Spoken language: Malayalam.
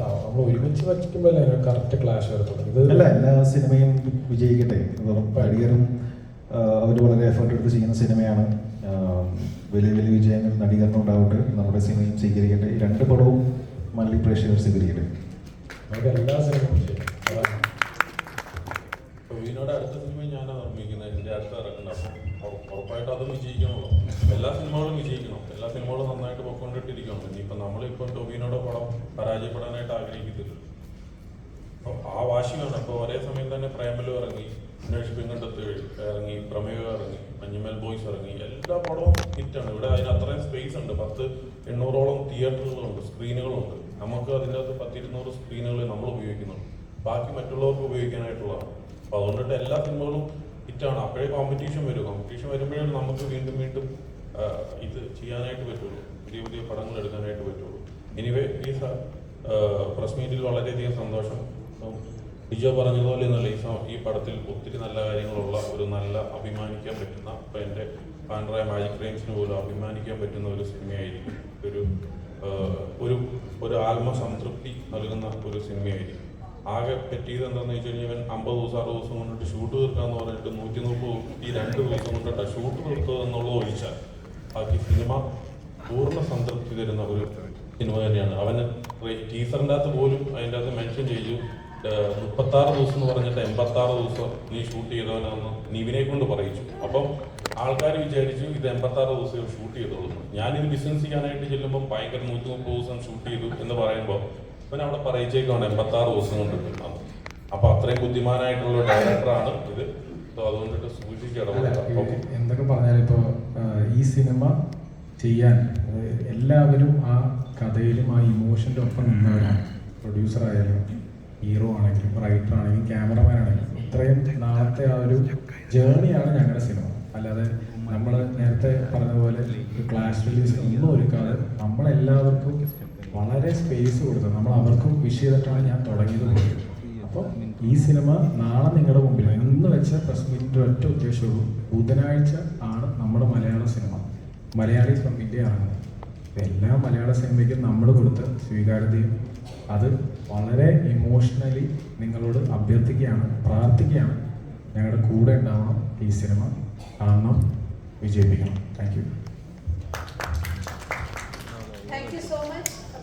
നമ്മൾ ഒരുമിച്ച് വയ്ക്കുമ്പോൾ കറക്റ്റ് ക്ലാഷ് വരത്തുള്ളൂ. അല്ല എല്ലാ സിനിമയും വിജയിക്കട്ടെ? നടികരും അവർ വളരെ എഫേർട്ട് എടുത്ത് ചെയ്യുന്ന സിനിമയാണ്. വലിയ വലിയ വിജയങ്ങൾ നടികറിനുണ്ടാവട്ടെ നമ്മുടെ സിനിമയും സ്വീകരിക്കട്ടെ. രണ്ട് പടവും മല്ലി പ്രേക്ഷകർ സ്വീകരിക്കട്ടെ. നമുക്ക് എല്ലാ സിനിമയും. ടൊവിനോട് അടുത്ത സിനിമ ഞാനാണ് നിർമ്മിക്കുന്നത്. എന്റെ അടുത്ത് ഇറക്കുന്ന ഉറപ്പായിട്ട് ഉറ- ഉറപ്പായിട്ടും അതും വിജയിക്കണമല്ലോ എല്ലാ സിനിമകളും വിജയിക്കണം. എല്ലാ സിനിമകളും നന്നായിട്ട് പൊക്കൊണ്ടിട്ടിരിക്കണം. ഇനിയിപ്പം നമ്മളിപ്പം ടൊവിനോടെ പടം പരാജയപ്പെടാനായിട്ട് ആഗ്രഹിക്കത്തില്ല. അപ്പോൾ ആ വാശി വേണം ഇപ്പോൾ ഒരേ സമയം തന്നെ പ്രേമലു ഇറങ്ങി അന്വേഷിപ്പിക്കണ്ടത്ത് ഇറങ്ങി പ്രമേയം ഇറങ്ങി മഞ്ഞുമൽ ബോയ്സ് ഇറങ്ങി. എല്ലാ പടവും ഹിറ്റാണ്. ഇവിടെ അതിന് അത്രയും സ്പേസ് ഉണ്ട്. പത്ത് എണ്ണൂറോളം തിയേറ്ററുകളുണ്ട് സ്ക്രീനുകളുണ്ട് നമുക്ക് അതിന്റെ അകത്ത് പത്തിരുന്നൂറ് സ്ക്രീനുകൾ നമ്മൾ ഉപയോഗിക്കുന്നുണ്ട് ബാക്കി മറ്റുള്ളവർക്ക് ഉപയോഗിക്കാനായിട്ടുള്ളതാണ്. അപ്പോൾ അതുകൊണ്ടിട്ട് എല്ലാ സിനിമകളും ഹിറ്റാണ്. അപ്പോഴേ കോമ്പറ്റീഷൻ വരും. കോമ്പറ്റീഷൻ വരുമ്പോഴേ നമുക്ക് വീണ്ടും വീണ്ടും ഇത് ചെയ്യാനായിട്ട് പറ്റുള്ളൂ. പുതിയ പുതിയ പടങ്ങൾ എടുക്കാനായിട്ട് പറ്റുള്ളൂ. എനിവേ ഈ പ്രസ് മീറ്റിൽ വളരെയധികം സന്തോഷം. ലിജോ പറഞ്ഞതുപോലെ ഒന്നല്ല ഈ ഈ പടത്തിൽ ഒത്തിരി നല്ല കാര്യങ്ങളുള്ള ഒരു നല്ല അഭിമാനിക്കാൻ പറ്റുന്ന ഇപ്പം എന്റെ പാൻഡ്രായ മാജിക് ക്രൈംസിന് പോലും അഭിമാനിക്കാൻ പറ്റുന്ന ഒരു സിനിമയായിരിക്കും. ഒരു ഒരു ഒരു ആത്മസംതൃപ്തി നൽകുന്ന ഒരു സിനിമയായിരിക്കും. ആകെ പറ്റിയത് എന്താണെന്ന് വെച്ച് കഴിഞ്ഞാൽ ഇവൻ അമ്പത് ദിവസം അറുപത് ദിവസം കൊണ്ടിട്ട് ഷൂട്ട് തീർക്കാന്ന് പറഞ്ഞിട്ട് നൂറ്റി മുപ്പത് ഈ രണ്ട് ദിവസം കൊണ്ടിട്ട് ഷൂട്ട് തീർത്തത് എന്നുള്ളത് ഒഴിച്ചാൽ ബാക്കി സിനിമ പൂർണ സംതൃപ്തി തരുന്ന ഒരു സിനിമ തന്നെയാണ്. അവന് ടീസറിന്റെ അകത്ത് പോലും അതിന്റെ അകത്ത് മെൻഷൻ ചെയ്തു. മുപ്പത്താറ് ദിവസം എന്ന് പറഞ്ഞിട്ട് എൺപത്താറ് ദിവസം നീ ഷൂട്ട് ചെയ്തവനാണെന്ന് നീവിനെ കൊണ്ട് പറയിച്ചു. അപ്പം ആൾക്കാർ വിചാരിച്ചു ഇത് എൺപത്താറ് ദിവസം ഷൂട്ട് ചെയ്തോളൂ ഞാനിത് ബിസിനസ് ചെയ്യാനായിട്ട് ചെല്ലുമ്പോൾ ഭയങ്കര നൂറ്റി മുപ്പത് ദിവസം ഷൂട്ട് ചെയ്തു എന്ന് പറയുമ്പോൾ ഇവൻ അവിടെ പറയിച്ചേക്കാണ് എൺപത്താറ് ദിവസം കൊണ്ട് കിട്ടുന്നത് അപ്പൊ അത്രയും ബുദ്ധിമാനായിട്ടുള്ള ഡയറക്ടറാണ് ഇത്. അതുകൊണ്ടിട്ട് എന്തൊക്കെ പറഞ്ഞാലും ഇപ്പോൾ ഈ സിനിമ ചെയ്യാൻ എല്ലാവരും ആ കഥയിലും ആ ഇമോഷന്റെ ഒപ്പം നിന്നവരാണ്. പ്രൊഡ്യൂസർ ആയാലും ഹീറോ ആണെങ്കിലും റൈറ്റർ ആണെങ്കിലും ക്യാമറമാൻ ആണെങ്കിലും ഇത്രയും നാളത്തെ ആ ഒരു ജേണിയാണ് ഞങ്ങളുടെ സിനിമ. അല്ലാതെ നമ്മൾ നേരത്തെ പറഞ്ഞ പോലെ ക്ലാസ് റിലീസ് ഒന്നും ഒരുക്കാതെ നമ്മളെല്ലാവർക്കും വളരെ സ്പേസ് കൊടുത്തത് നമ്മൾ അവർക്കും വിഷ് ചെയ്തിട്ടാണ് ഞാൻ തുടങ്ങിയത് അപ്പൊ ഈ സിനിമ നാളെ നിങ്ങളുടെ മുമ്പിൽ എന്ന് വെച്ച പ്രസ് മീറ്റിന്റെ ഒറ്റ ഉദ്ദേശമുള്ളൂ ബുധനാഴ്ച ആണ് നമ്മുടെ മലയാള സിനിമ മലയാളി ഫ്രം ആണ്. എല്ലാ മലയാള സിനിമയ്ക്കും നമ്മൾ കൊടുത്ത സ്വീകാര്യതയും അത് വളരെ ഇമോഷണലി നിങ്ങളോട് അഭ്യർത്ഥിക്കുകയാണ് പ്രാർത്ഥിക്കുകയാണ്. ഞങ്ങളുടെ കൂടെ ഉണ്ടാവണം ഈ സിനിമ കാണണം വിജയിപ്പിക്കണം. Thank you so much so much.